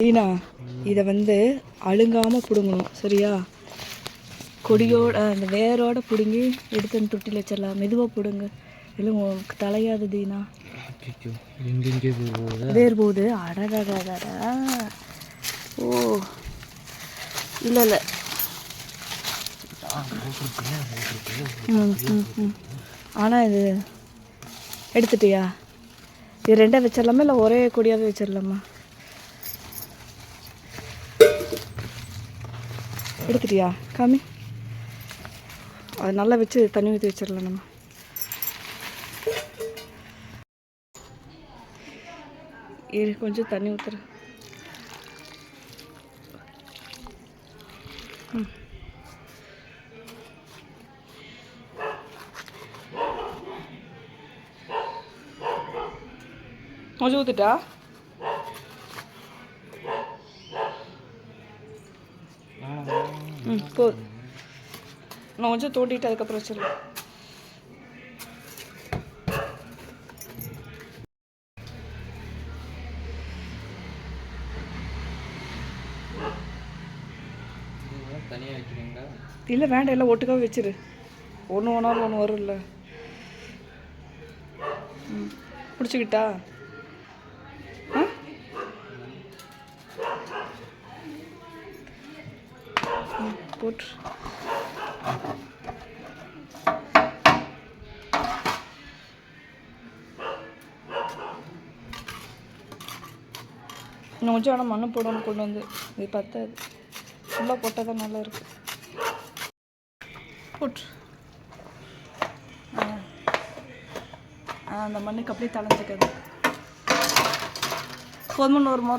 தீனா இதை வந்து அழுங்காமல் பிடுங்கணும் சரியா? கொடியோட அந்த வேரோட பிடுங்கி எடுத்து அந்த தொட்டியில் வச்சிடலாம். மெதுவாக பிடுங்க. இல்லை உங்களுக்கு தலையாது தீனா? வேர் போகுது? அடடடடடா. ஓ. இல்லை இல்லை. ஆனால் இது எடுத்துட்டியா? இது ரெண்டாக வச்சிடலாமா? இல்லை ஒரே கொடியாகவே வச்சிடலாமா? எடுத்துட்டியா? காமி. அது நல்லா வச்சு தண்ணி ஊற்றி வச்சிடலாம் நம்ம. இரு கொஞ்சம் தண்ணி ஊற்றுறேன் கொஞ்சம் ஊற்றுட்டா ம் போதும் நான் கொஞ்சம் தோண்டிட்டு அதுக்கப்புறம் வச்சிடலாம் இல்லை வேண்டாம் எல்லாம் ஒட்டுக்காக வச்சிரு. ஒன்று ஒன்றாலும் ஒன்று வரும்ல. ம் பிடிச்சிக்கிட்டா? போட்டு இன்னும் கொஞ்சம் ஆனால் மண்ணு போடணும் கொண்டு வந்து இது பத்தாது. ஃபுல்லாக போட்டால் தான் நல்லா இருக்கு. போட்டு. அந்த மண்ணுக்கு அப்படியே தலைஞ்சிக்காது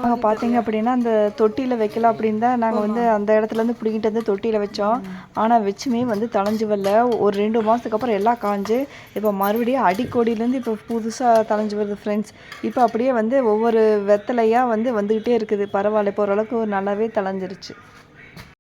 நாங்கள் பார்த்தீங்க அப்படின்னா அந்த தொட்டியில் வைக்கலாம் அப்படின்னு தான் நாங்கள் வந்து அந்த இடத்துலேருந்து பிடிங்கிட்டு வந்து தொட்டியில் வச்சோம். ஆனால் வச்சுமே வந்து தளைஞ்சு வரல. ஒரு ரெண்டு மாதத்துக்கு அப்புறம் எல்லாம் காஞ்சு இப்போ மறுபடியும் அடிக்கோடியிலேருந்து இப்போ புதுசாக தளைஞ்சு வருது ஃப்ரெண்ட்ஸ் இப்போ அப்படியே வந்து ஒவ்வொரு வெத்தலையாக வந்து வந்துக்கிட்டே இருக்குது. பரவாயில்ல இப்போ ஓரளவுக்கு நல்லாவே தளைஞ்சிருச்சு.